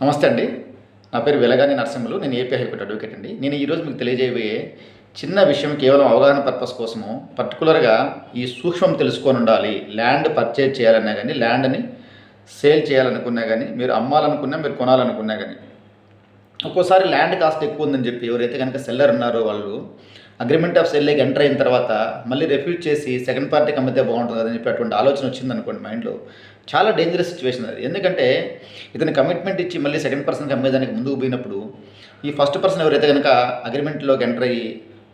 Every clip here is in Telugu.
నమస్తే అండి. నా పేరు వెలగాని నరసింహులు. నేను ఏపీ హైకోర్టు అడ్వకేట్ అండి. నేను ఈరోజు మీకు తెలియజేయబోయే చిన్న విషయం కేవలం అవగాహన పర్పస్ కోసము పర్టికులర్గా ఈ సూక్ష్మం తెలుసుకొని ఉండాలి ల్యాండ్ పర్చేజ్ చేయాలన్నా కానీ ల్యాండ్ని సేల్ చేయాలనుకున్నా కానీ మీరు అమ్మాలనుకున్నా మీరు కొనాలనుకున్నా కానీ ఒక్కోసారి ల్యాండ్ కాస్ట్ ఎక్కువ ఉందని చెప్పి ఎవరైతే కనుక సెల్లర్ ఉన్నారో వాళ్ళు అగ్రిమెంట్ ఆఫ్ సెల్లేకి ఎంటర్ అయిన తర్వాత మళ్ళీ రెఫ్యూజ్ చేసి సెకండ్ పార్టీకి అమ్మితే బాగుంటుంది అని చెప్పి అటువంటి ఆలోచన వచ్చింది అనుకోండి మైండ్లో చాలా డేంజరస్ సిచ్యువేషన్ అది. ఎందుకంటే ఇతను కమిట్మెంట్ ఇచ్చి మళ్ళీ సెకండ్ పర్సన్కి అమ్మేదానికి ముందుకు పోయినప్పుడు ఈ ఫస్ట్ పర్సన్ ఎవరైతే కనుక అగ్రిమెంట్లోకి ఎంటర్ అయ్యి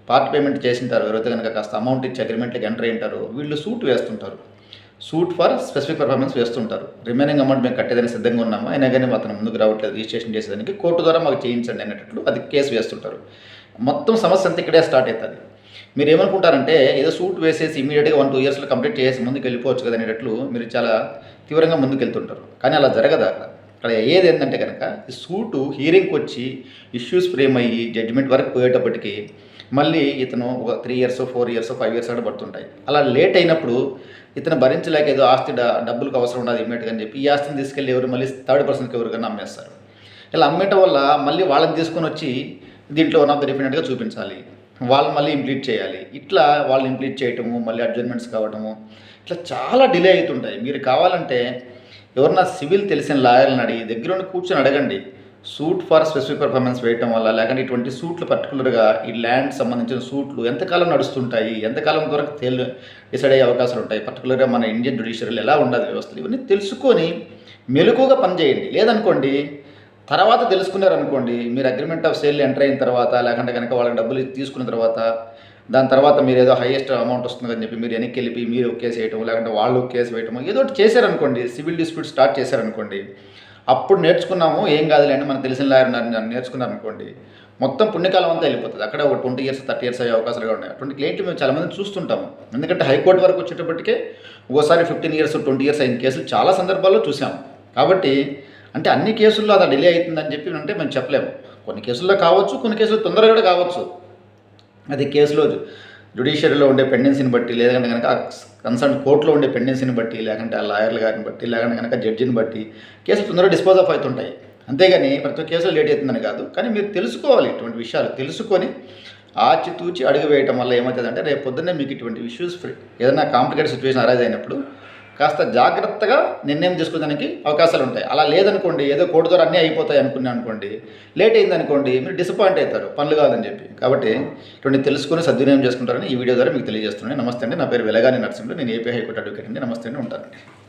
పార్ట్ పేమెంట్ చేసింటారు ఎవరైతే కనుక కాస్త అమౌంట్ ఇచ్చి అగ్రిమెంట్లోకి ఎంటర్ అయ్యింటారో వీళ్ళు సూట్ వేస్తుంటారు. సూట్ ఫర్ స్పెసిఫిక్ పర్ఫార్మెన్స్ వేస్తుంటారు. రిమైనింగ్ అమౌంట్ మేము కట్టేదానికి సిద్ధంగా ఉన్నాము? అయినా కానీ అతను ముందుకు రావట్లేదు రిజిస్ట్రేషన్ చేసేదానికి. కోర్టు ద్వారా మాకు చేయించండి అనేటట్లు అది కేసు వేస్తుంటారు. మొత్తం సమస్య అంతా ఇక్కడే స్టార్ట్ అవుతుంది. మీరు ఏమనుకుంటారంటే ఏదో సూట్ వేసేసి ఇమీడియట్గా వన్ టూ ఇయర్స్లో కంప్లీట్ చేసి ముందుకు వెళ్ళిపోవచ్చు కదా అనేటట్లు మీరు చాలా తీవ్రంగా ముందుకు వెళ్తుంటారు కానీ అలా జరగదు? అక్కడ అక్కడ ఏది ఏంటంటే కనుక ఈ సూటు హీరింగ్కి వచ్చి ఇష్యూస్ ఫ్రేమ్ అయ్యి జడ్జిమెంట్ వరకు పోయేటప్పటికీ మళ్ళీ ఇతను ఒక three years four years five years అక్కడ పడుతుంటాయి. అలా లేట్ అయినప్పుడు ఇతను భరించలేక ఏదో ఆస్తి డబ్బులకు అవసరం ఉండదు ఇమ్మీడియట్గా అని చెప్పి ఈ ఆస్తిని తీసుకెళ్ళి ఎవరు మళ్ళీ థర్డ్ పర్సన్కి ఎవరికైనా అమ్మేస్తారు ఇలా అమ్మేయటం వల్ల మళ్ళీ వాళ్ళని తీసుకొని వచ్చి దీంట్లో వన్ ఆఫ్ ద డిఫినెంట్గా చూపించాలి. వాళ్ళు మళ్ళీ ఇంప్లీట్ చేయాలి. ఇట్లా వాళ్ళని ఇంప్లీట్ చేయటము మళ్ళీ అడ్జస్ట్మెంట్స్ కావటము ఇట్లా చాలా డిలే అవుతుంటాయి మీరు కావాలంటే ఎవరన్నా సివిల్ తెలిసిన లాయర్ని అడిగి దగ్గరుండి కూర్చొని అడగండి. సూట్ ఫర్ స్పెసిఫిక్ పర్ఫార్మెన్స్ వేయటం వల్ల లేకుంటే ఇటువంటి సూట్లు పర్టికులర్గా ఈ ల్యాండ్ సంబంధించిన సూట్లు ఎంతకాలం నడుస్తుంటాయి ఎంతకాలం వరకు తేలి డిసైడ్ అయ్యే అవకాశాలు ఉంటాయి? పర్టికులర్గా మన ఇండియన్ జుడిషియరీలో ఎలా ఉండదు వ్యవస్థలు? ఇవన్నీ తెలుసుకొని మెలకుగా పనిచేయండి. లేదనుకోండి తర్వాత తెలుసుకున్నారనుకోండి మీరు అగ్రిమెంట్ ఆఫ్ సేల్ ఎంటర్ అయిన తర్వాత లేకుంటే కనుక వాళ్ళకి డబ్బులు తీసుకున్న తర్వాత దాని తర్వాత మీరు ఏదో హైయెస్ట్ అమౌంట్ వస్తుందని చెప్పి మీరు వెనక్కి వెళ్ళి మీరు కేసు వేయటం లేకుంటే వాళ్ళు కేసు వేయటం ఏదో ఒకటి చేశారనుకోండి సివిల్ డిస్ప్యూట్ స్టార్ట్ చేశారనుకోండి అప్పుడు నేర్చుకున్నాము ఏం కాదులేండి మనకు తెలిసిన లాయర్ నేర్చుకున్నారనుకోండి మొత్తం పుణ్యకాలం అంతా వెళ్ళిపోతుంది. అక్కడ ఒక ట్వంటీ ఇయర్స్ థర్టీ ఇయర్స్ అయ్యే అవకాశాలు ఉన్నాయి. అటువంటి క్లయింట్లు మేము చాలా మంది చూస్తుంటాము. ఎందుకంటే హైకోర్టు వరకు వచ్చేటప్పటికే ఓసారి ఫిఫ్టీన్ ఇయర్స్ ట్వంటీ ఇయర్స్ అయిన కేసులు చాలా సందర్భాల్లో చూసాము. కాబట్టి అంటే అన్ని కేసుల్లో అది డిలే అవుతుందని చెప్పి అంటే మేము చెప్పలేము. కొన్ని కేసుల్లో కావచ్చు కొన్ని కేసులు తొందరగా కూడా కావచ్చు. అది కేసులో జుడిషియరీలో ఉండే పెండెన్సీని బట్టి లేదంటే కనుక కన్సర్న్ కోర్టులో ఉండే పెండెన్సీని బట్టి లేకుంటే ఆ లాయర్లు గారిని బట్టి లేకుంటే కనుక జడ్జిని బట్టి కేసులు తొందరగా డిస్పోజ్ ఆఫ్ అవుతుంటాయి. అంతేగాని ప్రతి ఒక్క కేసులో లేట్ అవుతుందని కాదు. కానీ మీరు తెలుసుకోవాలి ఇటువంటి విషయాలు. తెలుసుకొని ఆచితూచి అడుగు వేయటం వల్ల ఏమవుతుందంటే రేపు పొద్దున్నే మీకు ఇటువంటి ఇష్యూస్ ఫ్రీ ఏదైనా కాంప్లికేటెడ్ సిచ్యువేషన్ అరైజ్ అయినప్పుడు కాస్త జాగ్రత్తగా నిర్ణయం తీసుకోవడానికి అవకాశాలు ఉంటాయి అలా లేదనుకోండి ఏదో కోర్టు ద్వారా అన్నీ అయిపోతాయి అనుకున్నా అనుకోండి లేట్ అయిందనుకోండి మీరు డిసప్పాయింట్ అవుతారు పనులు కాదని చెప్పి. కాబట్టి ఇటువంటి తెలుసుకుని సద్వినియోగం చేసుకుంటారని ఈ వీడియో ద్వారా మీకు తెలియజేస్తున్నాను. నమస్తే అండి. నా పేరు వెలగాని నరసింహుడు. నేను ఏపీ హైకోర్టు అడ్వకేట్ అండి. నమస్తే అండి. ఉంటానండి.